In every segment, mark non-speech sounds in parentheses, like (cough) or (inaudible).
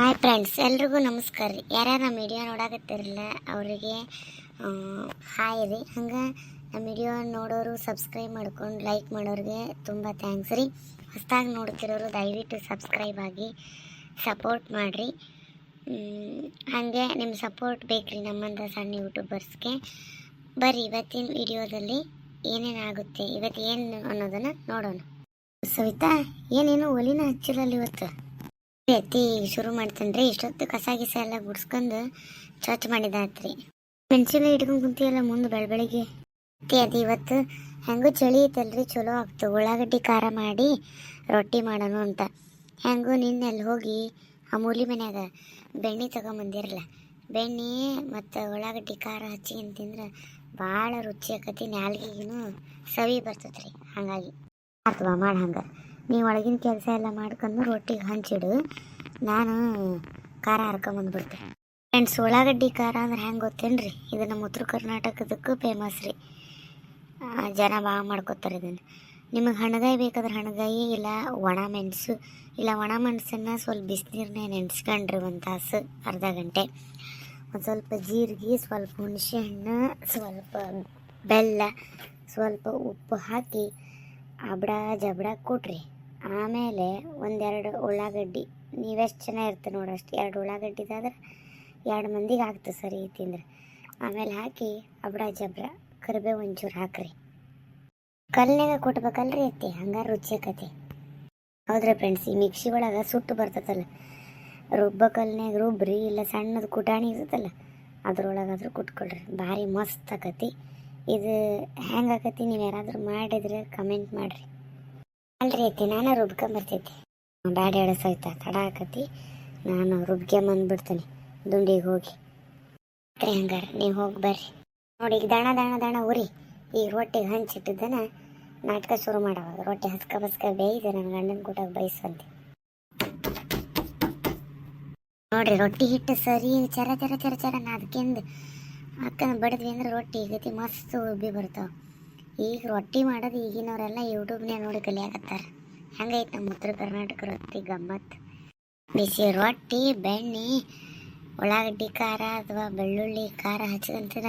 Hi friends ಎಲ್ರಿಗೂ ನಮಸ್ಕಾರ ರೀ. ಯಾರ್ಯಾರು ನಮ್ಮ ವಿಡಿಯೋ ನೋಡಾಕತ್ತಿರಲ್ಲ, ಅವರಿಗೆ ಹಾಯ್ ರೀ. ಹಂಗೆ ನಮ್ಮ ವಿಡಿಯೋ ನೋಡೋರು ಸಬ್ಸ್ಕ್ರೈಬ್ ಮಾಡ್ಕೊಂಡು ಲೈಕ್ ಮಾಡೋರಿಗೆ ತುಂಬ ಥ್ಯಾಂಕ್ಸ್ ರೀ. ಹೊಸ್ದಾಗಿ ನೋಡ್ತಿರೋರು ದಯವಿಟ್ಟು ಸಬ್ಸ್ಕ್ರೈಬ್ ಆಗಿ ಸಪೋರ್ಟ್ ಮಾಡಿರಿ. ಹಾಗೆ ನಿಮ್ಮ ಸಪೋರ್ಟ್ ಬೇಕ್ರಿ ನಮ್ಮಂಥ ಸಣ್ಣ ಯೂಟ್ಯೂಬರ್ಸ್ಗೆ ಬರ್ರಿ, ಇವತ್ತಿನ ವಿಡಿಯೋದಲ್ಲಿ ಏನೇನಾಗುತ್ತೆ ಇವತ್ತು ಏನು ಅನ್ನೋದನ್ನು ನೋಡೋಣ. ಸವಿತಾ, ಏನೇನು ಒಲಿನ ಹಚ್ಚಿರಲ್ಲ ಇವತ್ತು? ಎತ್ತಿ ಶುರು ಮಾಡ್ತೇನೆ ರೀ ಇಷ್ಟೊತ್ತು ಕಸ ಗಿಸ ಎಲ್ಲ ಗುಡ್ಸ್ಕೊಂಡು ಸ್ವಚ್ಛ ಮಾಡಿದಾತ್ರಿ. ಮೆಣಸಿನ ಇಟ್ಕೊಂಡು ಕುಂತಿಯಲ್ಲ ಮುಂದೆ ಬೆಳ ಬೆಳಿಗ್ಗೆ. ಅತ್ತಿ ಅದು ಇವತ್ತು ಹೆಂಗೂ ಚಳಿ ಐತಲ್ರಿ, ಚಲೋ ಆಗ್ತು. ಉಳ್ಳಾಗಡ್ಡಿ ಖಾರ ಮಾಡಿ ರೊಟ್ಟಿ ಮಾಡೋಣ ಅಂತ. ಹೆಂಗೋ ನಿನ್ನೆ ಅಲ್ಲಿ ಹೋಗಿ ಆ ಮೂಲಿ ಮನ್ಯಾಗ ಬೆಣ್ಣೆ ತಗೊಂಬಂದಿರಲ್ಲ ಬೆಣ್ಣೆ ಮತ್ತು ಉಳ್ಳಾಗಡ್ಡಿ ಖಾರ ಹಚ್ಚಿ ತಿಂದ್ರೆ ಭಾಳ ರುಚಿ ಆಕತಿ. ನಾಲ್ಗೆಗೂ ಸವಿ ಬರ್ತೈತೆ ರೀ ಹಾಗಾಗಿ ಅಥವಾ ಮಾಡಿ ಹಂಗೆ. ನೀವು ಒಳಗಿನ ಕೆಲಸ ಎಲ್ಲ ಮಾಡ್ಕೊಂಡು ರೊಟ್ಟಿಗೆ ಹಂಚಿಡು. ನಾನು ಖಾರ ಹರ್ಕೊಂಬಂದ್ಬಿಡ್ತೆ ಫ್ರೆಂಡ್ಸ್ ಉಳ್ಳಾಗಡ್ಡಿ ಖಾರ ಅಂದ್ರೆ ಹೆಂಗೆ ಗೊತ್ತೇನ್ರಿ? ಇದು ನಮ್ಮ ಉತ್ತರ ಕರ್ನಾಟಕದಕ್ಕೂ ಫೇಮಸ್ ರೀ. ಜನ ಭಾಳ ಮಾಡ್ಕೊತಾರೆ ಇದನ್ನು. ನಿಮಗೆ ಹಣಗಾಯಿ ಬೇಕಾದ್ರೆ ಹಣಗಾಯಿ, ಇಲ್ಲ ಒಣ ಮೆಣಸು, ಇಲ್ಲ ಒಣ ಮೆಣಸನ್ನು ಸ್ವಲ್ಪ ಬಿಸಿನೀರನ್ನೇ ನೆನೆಸ್ಕೊಂಡ್ರಿ ಒಂದು ತಾಸು, ಅರ್ಧ ಗಂಟೆ. ಒಂದು ಸ್ವಲ್ಪ ಜೀರಿಗೆ, ಸ್ವಲ್ಪ ಹುಣಸೆ ಹಣ್ಣು ಸ್ವಲ್ಪ ಬೆಲ್ಲ, ಸ್ವಲ್ಪ ಉಪ್ಪು ಹಾಕಿ ಅಬಡ ಜಬಡ ಕೊಟ್ರಿ. ಆಮೇಲೆ ಒಂದೆರಡು ಉಳ್ಳಾಗಡ್ಡಿ, ನೀವೆಷ್ಟು ಜನ ಇರ್ತೀರಿ ನೋಡಿ ಅಷ್ಟು. ಎರಡು ಉಳ್ಳಾಗಡ್ಡಿದಾದ್ರೆ ಎರಡು ಮಂದಿಗೆ ಆಗ್ತದೆ ಸರಿ ತಿಂದ್ರೆ. ಆಮೇಲೆ ಹಾಕಿ ಅಬ್ಡ ಜಬ್ರ ಕರಿಬೇವು ಒಂಚೂರು ಹಾಕ್ರಿ. ಕಲ್ನಾಗ ಕೊಟ್ಬೇಕಲ್ರಿ ಐತಿ ಹಂಗಾರೆ ರುಚಿ ಆಕತಿ. ಹೌದ್ರಿ ಫ್ರೆಂಡ್ಸ್ ಈ ಮಿಕ್ಸಿ ಒಳಗೆ ಸುಟ್ಟು ಬರ್ತದಲ್ಲ, ರುಬ್ಬ ಕಲ್ನಾಗ ರುಬ್ಬ್ರಿ ಇಲ್ಲ ಸಣ್ಣದು ಕುಟಾಣಿ ಇರ್ತದಲ್ಲ, ಅದ್ರೊಳಗಾದ್ರೂ ಕುಟ್ಕೊಳ್ರಿ. ಭಾರಿ ಮಸ್ತ್ ಆಕತಿ. ಇದು ಹೆಂಗೆ ಆಕತಿ ನೀವು ಯಾರಾದರೂ ಮಾಡಿದ್ರೆ ಕಮೆಂಟ್ ಮಾಡಿರಿ. ಅಲ್ರಿ ಐತಿ, ನಾನು ರುಬ್ಕೊಂಬರ್ತೈತಿ ಬ್ಯಾಡ ಎಡಸಾಯ್ತ ತಡ ಆಕತಿ. ನಾನು ರುಬ್ಕೊಂಬಂದ್ಬಿಡ್ತೀನಿ ದುಂಡಿಗೆ ಹೋಗಿ. ರೀ ಹಂಗಾರ, ನೀವು ಹೋಗಿ ಬರ್ರಿ. ನೋಡಿ, ಈಗ ದಣ ದಣ ದಣ ಉರಿ. ಈಗ ರೊಟ್ಟಿಗೆ ಹಂಚಿಟ್ಟಿದ್ದನ ನಾಟಕ ಶುರು ಮಾಡವಾಗ ರೊಟ್ಟಿ ಹಸ್ಕ ಬಸ್ಕ ಬೇಯಿದೆ ನನ್ನ ಗಂಡನ ಕೂಟ ಬಯಸಂತೆ ನೋಡ್ರಿ, ರೊಟ್ಟಿ ಹಿಟ್ಟು ಸರಿ, ಚರ ಚರ ಚರ ಚರ, ನಾದ್ಕೆಂದು ಅಕ್ಕನ ಬಡದ್ವಿ ಅಂದ್ರೆ ರೊಟ್ಟಿ ಗತಿ ಮಸ್ತ್ ಉಬ್ಬಿ ಬರ್ತಾವ. ಈಗ ರೊಟ್ಟಿ ಮಾಡೋದು ಈಗಿನವರೆಲ್ಲ ಯೂಟ್ಯೂಬ್ನೇ ನೋಡಿ ಕಲಿಯಾಕತ್ತಾರ. ಹೆಂಗೈತೆ ನಮ್ಮ ಉತ್ತರ ಕರ್ನಾಟಕ ರೊಟ್ಟಿ ಗಮ್ಮತ್. ಬಿಸಿ ರೊಟ್ಟಿ, ಬೆಣ್ಣೆ, ಉಳ್ಳಾಗಡ್ಡಿ ಖಾರ ಅಥವಾ ಬೆಳ್ಳುಳ್ಳಿ ಖಾರ ಹಚ್ಕೊಂತಿರ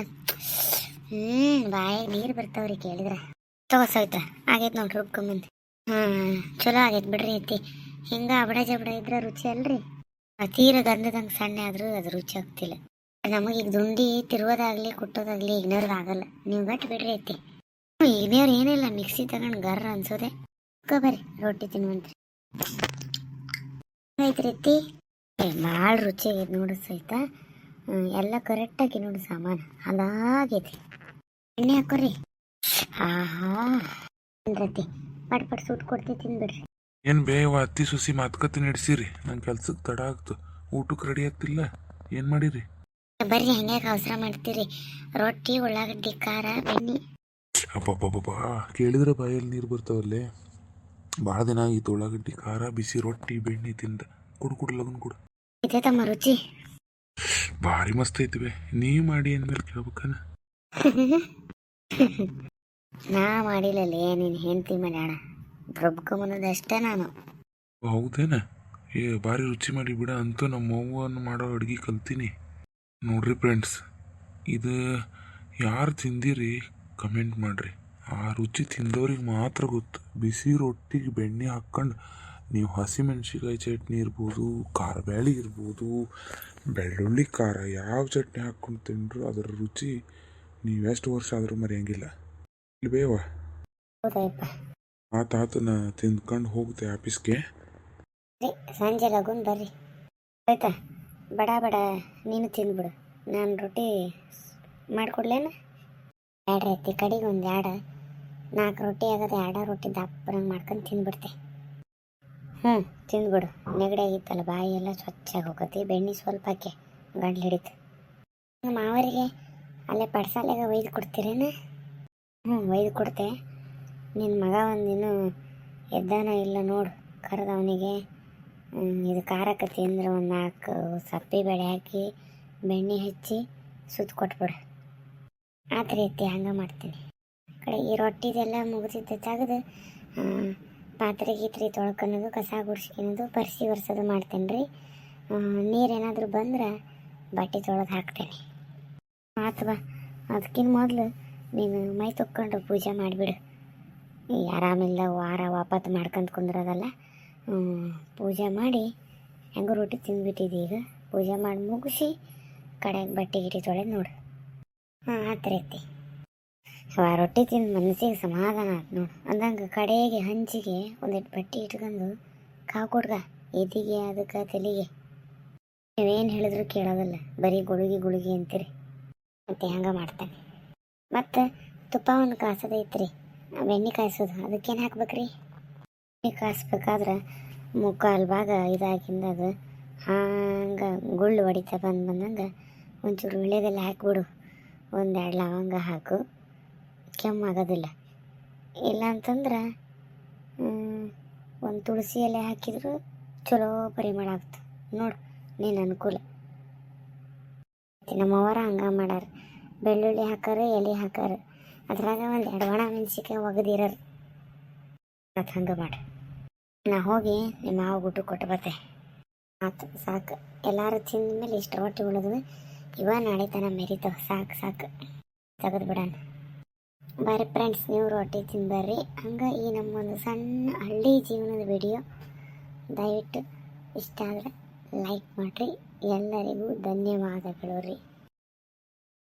ಹ್ಞೂ ಬಾಯಿ ನೀರು ಬರ್ತಾವ್ರಿ ಕೇಳಿದ್ರೆ. ತಗೋ ಸವಿತಾ ಆಗೈತೆ ನೋಡ್ರಿ ರುಬ್ಕೊಂಬಂದು. ಹಾಂ ಚಲೋ ಆಗೈತೆ ಬಿಡ್ರಿ ಐತಿ ಹಿಂಗೆ ಅಬಡ ಜಬಡ ಇದ್ರೆ ರುಚಿ ಅಲ್ರಿ. ತೀರ ಗಂಧದಂಗೆ ಸಣ್ಣ ಆದರೂ ಅದು ರುಚಿ ಆಗ್ತಿಲ್ಲ. ನಮಗೆ ಈಗ ದುಂಡಿ ತಿರುವುದಾಗಲಿ, ಕುಟ್ಟೋದಾಗಲಿ ಇಗ್ನೋರ್ಗೆ ಆಗಲ್ಲ. ನೀವು ಗಟ್ಟಿ ಬಿಡ್ರಿ ಐತಿ ಇಗ್ನೋರ್ ಏನಿಲ್ಲ ಮಿಕ್ಸಿ ತಗೊಂಡು ಗರ್ರ ಅನ್ಸೋದೆ. ಬರ್ರಿ ರೊಟ್ಟಿ ತಿನ್ನುವಂತ್ರಿ. ಐತ್ರಿ ಐತಿ ಭಾಳ ರುಚಿ ಆಗೈತೆ ನೋಡು ಸಹಿತ ಎಲ್ಲ ಕರೆಕ್ಟಾಗಿ ನೋಡು ಸಾಮಾನು. ಅದಾಗೈತಿ ಎಣ್ಣೆ ಹಾಕೋರಿ. ಆಹಾ. ರತಿ? ಪಟ್ ಪಟ್ ಸುಟ್ ಕೊಡ್ತಿ ತಿನ್ಬಿಡ್ರಿ. ಏನ್ ಬೇವ ಅತ್ತಿ ಸುಸಿ ಮಾತುಕತೆ ನಡೆಸಿರಿ. ನನ್ ಕೆಲ್ಸಕ್ಕೆ ತಡ ಆಗ್ತು. ಊಟಕ್ಕೆ ರೆಡಿ ಆಗ್ತಿಲ್ಲ. ಏನು ಮಾಡಿರಿ? ಬರ್ರಿ ಹಂಗ್ಯಾಕೆ ಅವಸರ ಮಾಡ್ತೀರಿ. ರೊಟ್ಟಿ ಉಳ್ಳಾಗಡ್ಡಿ ಖಾರ ಬೆಣ್ಣೆ. ಅಬ್ಬಬ್ಬಬ್ಬಾ ಕೇಳಿದ್ರೆ ಬಾಯಲ್ಲಿ ನೀರು ಬರ್ತಾವಲ್ಲೇ ಭಾಳ ದಿನ ಆಗಿತ್ತು ಉಳ್ಳಾಗಡ್ಡಿ ಖಾರ ಬಿಸಿ ರೊಟ್ಟಿ ಬೆಣ್ಣೆ ತಿಂದ. ಕುಡು ಕುಡು ಲಗನ್ ಕುಡು. ಇದೆ ತಮ್ಮ ರುಚಿ. ಭಾರಿ ಮಸ್ತ್ ಐತಿವೆ ನೀ ಮಾಡಿ ಅಂದ್ಮೇಲೆ ಕೇಳ್ಬೇಕನ? (laughs) ನಾ ಮಾಡಿಲ್ಲ ನೀನು ಹೆಂಡತಿ ಮಾಡ್ಯಾಣ ಪ್ರಭುಕಮನದಷ್ಟೇ ನಾನು. ಹೌದೇನ? ಏ ಭಾರಿ ರುಚಿ ಮಾಡಿ ಬಿಡ. ಅಂತೂ ನಮ್ಮ ಅವ್ವನ ಮಾಡೋ ಅಡುಗೆ ಕಲ್ತೀನಿ. ನೋಡ್ರಿ ಫ್ರೆಂಡ್ಸ್ ಇದು ಯಾರು ತಿಂದಿರಿ? ಕಮೆಂಟ್ ಮಾಡ್ರಿ. ಆ ರುಚಿ ತಿಂದವ್ರಿಗೆ ಮಾತ್ರ ಗೊತ್ತು. ಬಿಸಿ ರೊಟ್ಟಿಗೆ ಬೆಣ್ಣೆ ಹಾಕ್ಕೊಂಡು ನೀವು ಹಸಿಮೆಣ್ಸಿಕಾಯಿ ಚಟ್ನಿ ಇರ್ಬೋದು ಖಾರ ಬ್ಯಾಳಿ ಇರ್ಬೋದು ಬೆಳ್ಳುಳ್ಳಿ ಖಾರ ಯಾವ ಚಟ್ನಿ ಹಾಕ್ಕೊಂಡು ತಿಂದ್ರು ಅದರ ರುಚಿ ನೀವು ಎಷ್ಟು ವರ್ಷ ಆದರೂ ಮರೆಯಂಗಿಲ್ಲ. ಇಲ್ಲಿ ಬೇವ ಆ ತಾತನ ತಿಂದ್ಕೊಂಡು ಹೋಗುತ್ತೆ ಆಫೀಸ್ಗೆ. ಸಂಜೆ ಲಗುನ್ ಬರ್ರಿ. ಆಯ್ತಾ? ಬಡ ಬಡ ನೀನು ತಿಂದ್ಬಿಡು. ನಾನು ರೊಟ್ಟಿ ಮಾಡಿಕೊಡ್ಲೇನ? ಎರಡು ಐತಿ ಕಡೆಗೆ ಒಂದು ಎರಡು ನಾಲ್ಕು ರೊಟ್ಟಿ ಆಗೋದು ಎರಡು ರೊಟ್ಟಿ ದಪ್ಪರಂಗೆ ಮಾಡ್ಕೊಂಡು ತಿಂದ್ಬಿಡ್ತೆ ಹ್ಞೂ ತಿಂದ್ಬಿಡು ನೆಗಡಿ ಆಗಿತ್ತಲ್ಲ ಬಾಯಿ ಎಲ್ಲ ಸ್ವಚ್ಛಾಗಿ ಹೋಗತಿ ಬೆಣ್ಣೆ ಸ್ವಲ್ಪ ಹಾಕಿ ಗಂಟ್ಲು ಹಿಡಿತು. ನಮ್ಮ ಮಾವರಿಗೆ ಅಲ್ಲೇ ಪಡ್ಸಾಲೆಗೆ ಒಯ್ದು ಕೊಡ್ತೀರೇನ? ಹ್ಞೂ ಒಯ್ದು ಕೊಡ್ತೆ. ನಿನ್ನ ಮಗ ಒಂದಿನ್ನು ಎದ್ದಾನ ಇಲ್ಲ ನೋಡು. ಕರೆದು ಅವನಿಗೆ ಇದು ಖಾರಕತಿ ಅಂದ್ರೆ ಒಂದು ನಾಲ್ಕು ಸಪ್ಪೆ ಬೇಳೆ ಹಾಕಿ ಬೆಣ್ಣೆ ಹಚ್ಚಿ ಸುತ್ತ ಕೊಟ್ಬಿಡು ಆತ ರೀತಿ ಹಂಗೆ ಮಾಡ್ತೀನಿ. ಕಡೆ ಈ ರೊಟ್ಟಿದೆಲ್ಲ ಮುಗಿದಿದ್ದ ತೆಗೆದು ಪಾತ್ರೆ ಗೀತ್ರೆ ತೊಳ್ಕೊಳೋದು ಕಸ ಗುಡ್ಸ್ಕೊಳೋದು ಪರ್ಸಿ ಒರೆಸೋದು ಮಾಡ್ತೇನೆ ರೀ ನೀರೇನಾದರೂ ಬಂದ್ರೆ ಬಟ್ಟೆ ತೊಳೆದು ಹಾಕ್ತೇನೆ. ಅಥವಾ ಅದಕ್ಕಿಂತ ಮೊದಲು ನೀನು ಮೈ ತೊಕ್ಕೊಂಡು ಪೂಜೆ ಮಾಡಿಬಿಡು. ಆರಾಮಿಲ್ಲ, ವಾರ ವಾಪತ್ತು ಮಾಡ್ಕೊಂಡು ಕುಂದ್ರದಲ್ಲ. ಪೂಜೆ ಮಾಡಿ ಹೆಂಗೂ ರೊಟ್ಟಿ ತಿಂದುಬಿಟ್ಟಿದ್ದೀಗ ಪೂಜೆ ಮಾಡಿ ಮುಗಿಸಿ ಕಡೆಗೆ ಬಟ್ಟೆ ಗಿಟ್ಟಿ ತೊಳೆದು ನೋಡು. ಹಾಂ ಆತ್ರಿ ಆ ರೊಟ್ಟಿ ತಿಂದು ಮನಸ್ಸಿಗೆ ಸಮಾಧಾನ ಆಯ್ತು ನೋಡು. ಅಂದಂಗೆ ಕಡೆಗೆ ಹಂಚಿಗೆ ಒಂದಿಟ್ಟು ಬಟ್ಟೆ ಇಟ್ಕೊಂಡು ಕಾವು ಕೊಡ್ಗ ಎದಿಗೆ ಅದಕ್ಕೆ ತಲೆಗೆ. ನೀವೇನು ಹೇಳಿದ್ರು ಕೇಳೋದಲ್ಲ. ಬರೀ ಗುಳುಗಿ ಗುಳುಗಿ ಅಂತೀರಿ. ಮತ್ತೆ ಹಂಗೆ ಮಾಡ್ತಾನೆ? ಮತ್ತು ತುಪ್ಪ ಒಂದು ಕಾಸದೈತ್ರಿ ಬೆಣ್ಣೆ ಕಾಯಿಸೋದು. ಅದಕ್ಕೇನು ಹಾಕ್ಬೇಕ್ರಿ? ಬೆಣ್ಣೆ ಕಾಯಿಸ್ಬೇಕಾದ್ರೆ ಮುಕ್ಕಾಲು ಭಾಗ ಇದಾಗಿಂದ ಅದು ಹಂಗೆ ಗುಳ್ಳು ಹೊಡಿತಾ ಬಂದು ಬಂದಂಗೆ ಒಂಚೂರು ವಿಳ್ಯದೆಲ್ಲ ಹಾಕ್ಬಿಡು. ಒಂದೆರಡು ಲವಂಗ ಹಾಕು. ಕೆಮ್ಮಾಗೋದಿಲ್ಲ. ಇಲ್ಲ ಅಂತಂದ್ರೆ ಒಂದು ತುಳಸಿ ಎಲೆ ಹಾಕಿದ್ರು ಚಲೋ ಪರಿಮಳ ಆಗ್ತದೆ ನೋಡು, ನೀನು ಅನುಕೂಲ. ನಮ್ಮವರ ಹಂಗೆ ಮಾಡಾರ. ಬೆಳ್ಳುಳ್ಳಿ ಹಾಕಾರ, ಎಲೆ ಹಾಕಾರ. ಅದ್ರಾಗ ಒಂದು ಎರಡು ಒಣ ಮೆಣಸಿಕಾಯಿ ಒಗದಿರರು. ಅದು ಹಂಗೆ ಮಾಡಿ. ನಾ ಹೋಗಿ ನಿಮ್ಮ ಮಾವ ಊಟ ಕೊಟ್ಟು ಬರ್ತೆ. ಆತು ಸಾಕು. ಎಲ್ಲರೂ ತಿಂದ ಮೇಲೆ ಇಷ್ಟು ಹೊಟ್ಟೆ ಉಳಿದ್ವು ಇವ ನಾಳೆ ತನ ಸಾಕು ಸಾಕು. ತೆಗೆದು ಬಿಡೋಣ. ಬರ್ರಿ ಫ್ರೆಂಡ್ಸ್ ನೀವು ರೊಟ್ಟಿ ತಿಂಬರ್ರಿ ಹಂಗೆ ಈ ನಮ್ಮೊಂದು ಸಣ್ಣ ಹಳ್ಳಿ ಜೀವನದ ವಿಡಿಯೋ ದಯವಿಟ್ಟು ಇಷ್ಟ ಆದರೆ ಲೈಕ್ ಮಾಡಿರಿ. ಎಲ್ಲರಿಗೂ ಧನ್ಯವಾದಗಳು ರೀ.